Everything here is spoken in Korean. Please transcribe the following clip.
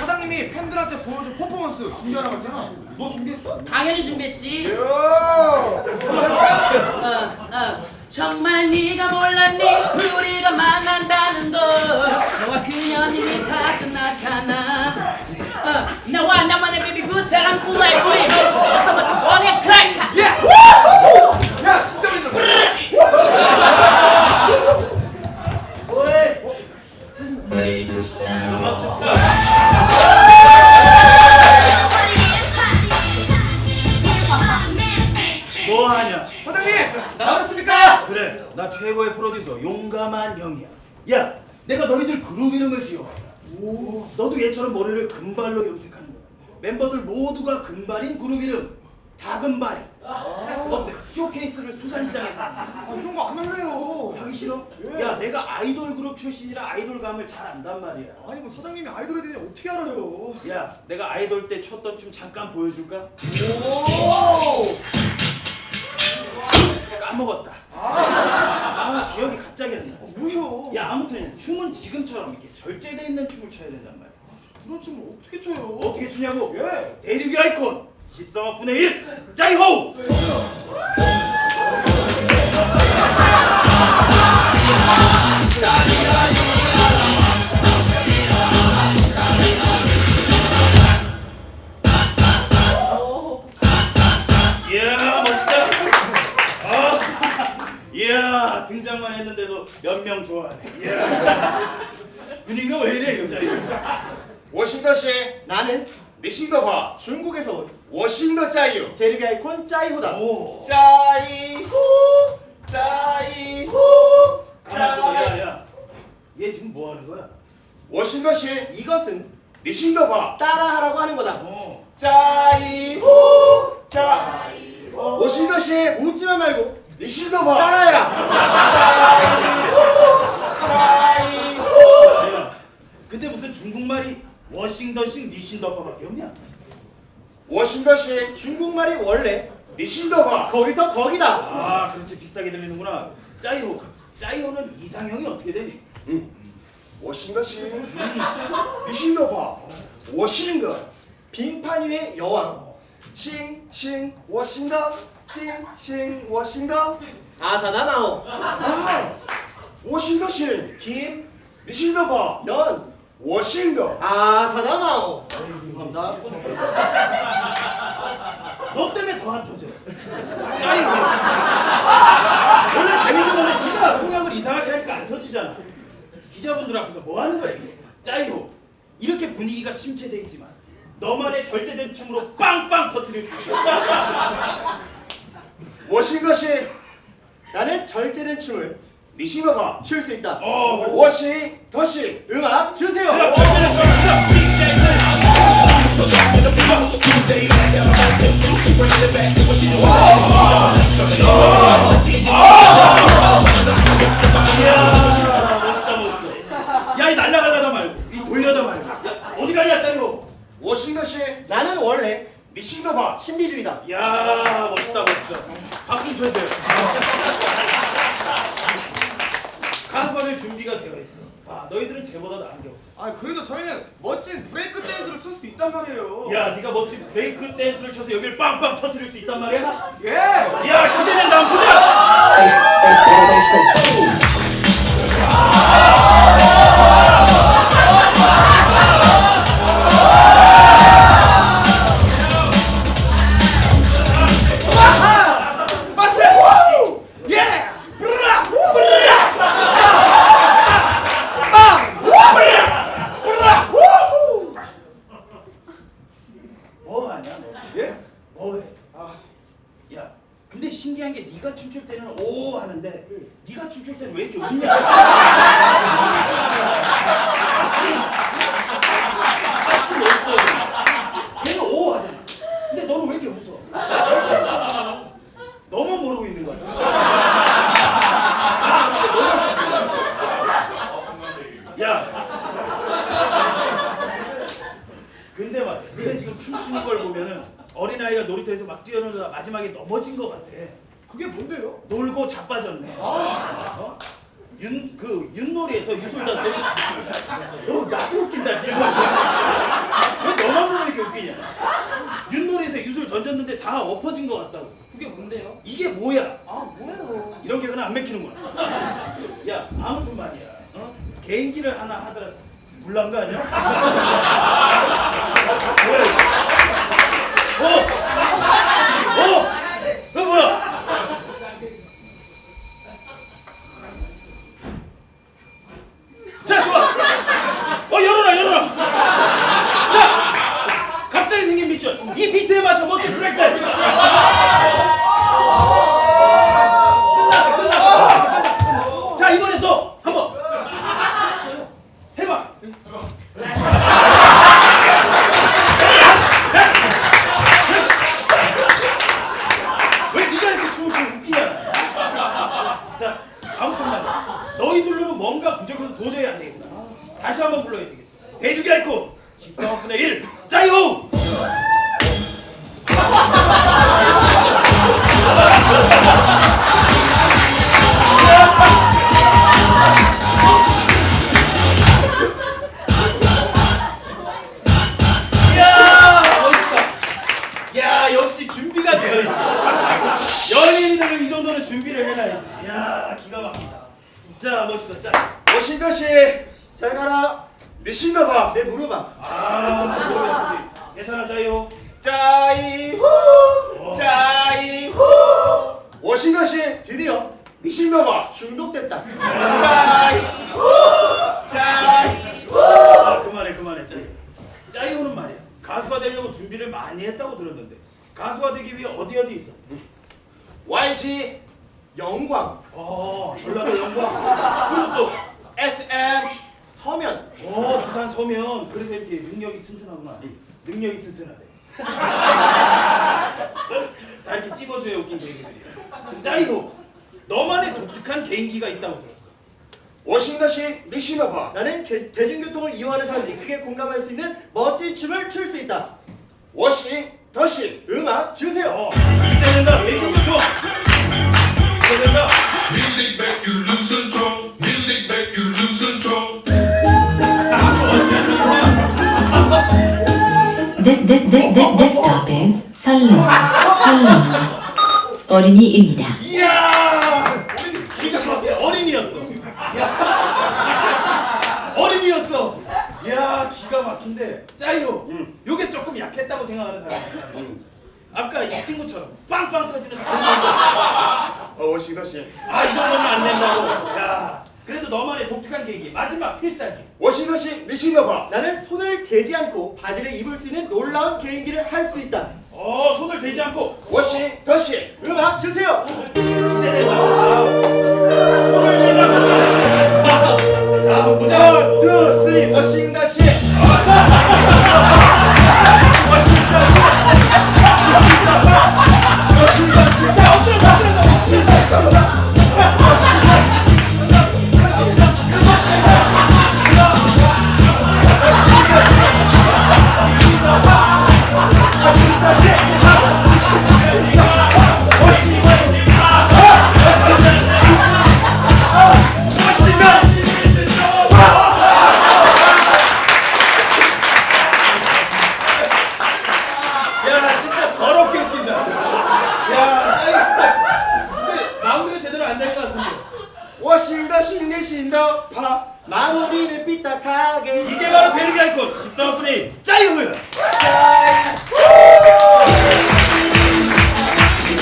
사장님이 팬들한테 보여줄 퍼포먼스 준비하라고 했잖아. 너 준비했어? 당연히 준비했지. 야! 어, 어. 정말 네가 몰랐니 우리가 만난다는 거 너와 그녀님이 다 끝났잖아 어, 나와 나만의 베이비 부 사랑 플레이 우리 수 없어 멋진 번의 크라이카 야! 야, 진짜 많이 뭐하냐? 사장님! 나왔습니까? 그래, 나 최고의 프로듀서 용감한 형이야. 야, 내가 너희들 그룹 이름을 지어왔다. 오, 너도 얘처럼 머리를 금발로 염색하는 거야. 멤버들 모두가 금발인 그룹 이름 다 금발이. 어때? 쇼케이스를 수산시장에서 아, 이런 거 안 할래요. 하기 싫어? 예. 야, 내가 아이돌 그룹 출신이라 아이돌감을 잘 안단 말이야. 아니 뭐 사장님이 아이돌에 대해 어떻게 알아요? 야, 내가 아이돌 때 췄던 춤 잠깐 보여줄까? 까먹었다. 아, 기억이 갑자기 안 나. 뭐요? 야 아무튼 춤은 지금처럼 이렇게 절제돼 있는 춤을 춰야 된단 말이야 그런 춤을 어떻게 춰요? 어떻게 추냐고 예. 대륙의 아이콘 13억 분의 1 짜이호 이야 이야 등장만 했는데도 몇 명 좋아하네 이야 분위기가 왜 이래 이거 짜이호 我是的是 나는 你信的吧？ 중국에서 온 我信的加油， 대륙의 아이콘 짜이호다. 오 加油，加油， 알았어 야야 얘 지금 뭐 하는 거야 我信的是 이것은 你信的吧？ 따라하라고 하는 거다. 어 加油，加，我信的是 웃지만 말고 이 신놈아! 따라해라! 근데 무슨 중국말이 워싱더싱 니신더버밖에 없냐? 워싱더싱. 중국말이 원래 니신더버 거기서 거기다. 아 그렇지. 비슷하게 들리는구나. 짜이호 짜이호는 이상형이 어떻게 되니? 응. 워싱더싱. 음. 니신더버 워싱더 빙판 위의 여왕. 싱싱 워싱더. 싱, 싱, 워싱더. 아사나마오. 아, 아 워싱더 싱, 김 리싱더 바, 연 워싱더. 아사나마오. 감사합니다. 너 때문에 더 안 터져. 짜이고 원래 재밌는 건데 네가 통역을 이상하게 하니까 안 터지잖아. 기자분들 앞에서 뭐 하는 거야 이게? 짜이고 이렇게 분위기가 침체돼 있지만 너만의 절제된 춤으로 빵빵 터트릴 수 있어. 워싱것이 나는 절제된 춤을 미시마가 출 수 있다. 어, 워시 더시 음악 주세요. 이야 멋있다 나는 원래 미시마가 신비주의다. 야 멋있다 멋있어 박수 좀 쳐주세요. 가수 받을 준비가 되어 있어. 아 너희들은 쟤보다 나은 게 없어 아 그래도 저희는 멋진 브레이크 댄스를 출 수 있단 말이에요. 야 네가 멋진 브레이크 댄스를 쳐서 여길 빵빵 터트릴 수 있단 말이야? 예. 야 기대된다 지금 춤추는 걸 보면 보면은 어린아이가 놀이터에서 막 뛰어놀다가 마지막에 넘어진 것 같아. 그게 뭔데요? 놀고 자빠졌네. 어? 윤, 그, 윷놀이에서 유술 던져. 어, 나도 웃긴다, 지금. 왜 너만 보면 이렇게 웃기냐? 윷놀이에서 유술 던졌는데 다 엎어진 것 같다고. 그게 뭔데요? 이게 뭐야? 아 뭐예요? 이런 개그는 안 맥히는구나. 야, 아무튼 말이야. 어? 개인기를 하나 하더라. 불난 거 아니야? 부족해서 도저히 안 되겠다. 다시 한번 불러야 되겠어. 대륙이 앓고 14분의 1 짜이호! 가라. 미친다 내 무릎아. 아 모르겠지. 괜찮아 자요. 짜이호 짜이호 멋있다 씨. 드디어 미친다 중독됐다. 짜이호 짜이호 아 그만해 그만해 짜요. 짜요는 말이야. 가수가 되려고 준비를 많이 했다고 들었는데 가수가 되기 위해 어디 어디 있어? YG 영광. 어 전라도 영광. 그리고 또 SM 서면. 어, 부산 서면 그래서 이렇게 능력이 튼튼하구나. 능력이 튼튼하대. 다 이렇게 찍어줘야 웃긴 개그들이야. 짜이로 너만의 독특한 개인기가 있다고 들었어. 씨 미친다 나는 개- 대중교통을 이용하는 사람들이 크게 공감할 수 있는 멋진 춤을 출 수 있다. 멋있다 씨 음악 주세요. 어, 기대된다. 대중교통. Is 설릉, 설릉. 어린이입니다. 이야! 기가 막혀. 어린이였어. 야. 어린이였어. 야, 기가 막힌데. 짜이로. 요게 조금 약했다고 생각하는 사람. 아까 이 친구처럼 빵빵 터지는. 어, 멋있다 씨 아, 이 정도면 안 된다고. 야. 그래도 너만의 독특한 계획이 마지막 필살기. 멋있다 씨 미친다 나는 손을 대지 않고 바지를 입을 수 있는 놀라운 개인기를 할 수 있다. 어, 손을 대지 않고 멋있다 씨 음악 주세요. 기대된다. 아, 손을 대지 않고. 아, 보자. 힘내신다 힘내신다 파. 마무리는 삐딱하게. 이게 바로 대륙의 꽃 13분의 1 짜이후야